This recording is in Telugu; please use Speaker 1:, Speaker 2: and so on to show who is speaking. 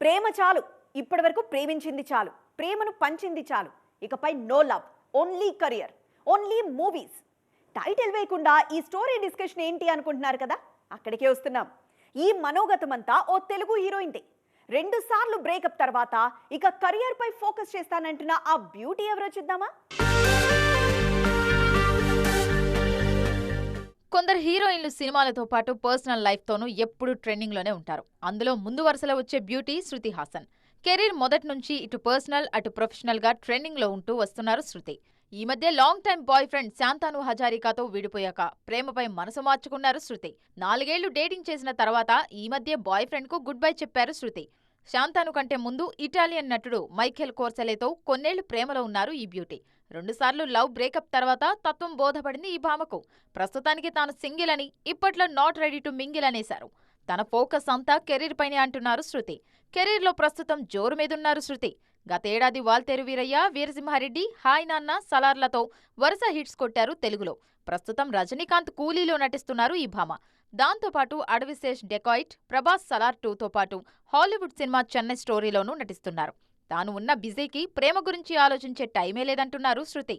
Speaker 1: ప్రేమ చాలు. ఇప్పటి వరకు ప్రేమించింది చాలు. ప్రేమను పంచింది చాలు. ఇకపై no love. Only career. Only movies. Title వేయకుండా ఈ స్టోరీ డిస్కషన్ ఏంటి అనుకుంటున్నారు కదా? అక్కడికే వస్తున్నాం. ఈ మనోగతమంతా ఓ తెలుగు హీరోయిన్దే. రెండు సార్లు బ్రేకప్ తర్వాత ఇక కెరియర్ పై ఫోకస్ చేస్తానంటున్న ఆ బ్యూటీ ఎవరో చూద్దామా?
Speaker 2: కొందరు హీరోయిన్లు సినిమాలతో పాటు పర్సనల్ లైఫ్తోనూ ఎప్పుడూ ట్రెండింగ్లోనే ఉంటారు. అందులో ముందు వరుసలో వచ్చే బ్యూటీ శృతి హాసన్. కెరీర్ మొదటి నుంచి ఇటు పర్సనల్ అటు ప్రొఫెషనల్గా ట్రెండింగ్లో ఉంటూ వస్తున్నారు శృతి. ఈ మధ్య long time boyfriend Shantanu హజారికాతో విడిపోయాక ప్రేమపై మనసు మార్చుకున్నారు శృతి. నాలుగేళ్ళు డేటింగ్ చేసిన తర్వాత ఈ మధ్య బాయ్ ఫ్రెండ్కు గుడ్ బై చెప్పారు శృతి. శాంతాను కంటే ముందు ఇటాలియన్ నటుడు మైఖేల్ కోర్సలేతో కొన్నేళ్ళు ప్రేమలో ఉన్నారు ఈ బ్యూటీ. రెండుసార్లు లవ్ బ్రేకప్ తర్వాత తత్వం బోధపడింది ఈ భామకు. ప్రస్తుతానికి తాను సింగిల్ అని ఇప్పట్లో నాట్ రెడీ టు మింగిల్ అనేశారు. తన ఫోకస్ అంతా కెరీర్ పైనే అంటున్నారు శృతి. కెరీర్లో ప్రస్తుతం జోరు మీదున్నారు శృతి. గతేడాది వాల్తేరు వీరయ్య వీరసింహారెడ్డి హాయ్ నాన్న సలార్లతో వరుస హిట్స్ కొట్టారు తెలుగులో. ప్రస్తుతం రజనీకాంత్ కూలీలో నటిస్తున్నారు ఈ భామ. దాంతోపాటు అడవిశేష్ డెకాయిట్ ప్రభాస్ సలార్ టూతో పాటు హాలీవుడ్ సినిమా చెన్నై స్టోరీలోనూ నటిస్తున్నారు. తాను ఉన్న బిజీకి ప్రేమ గురించి ఆలోచించే టైమే లేదంటున్నారు శృతి.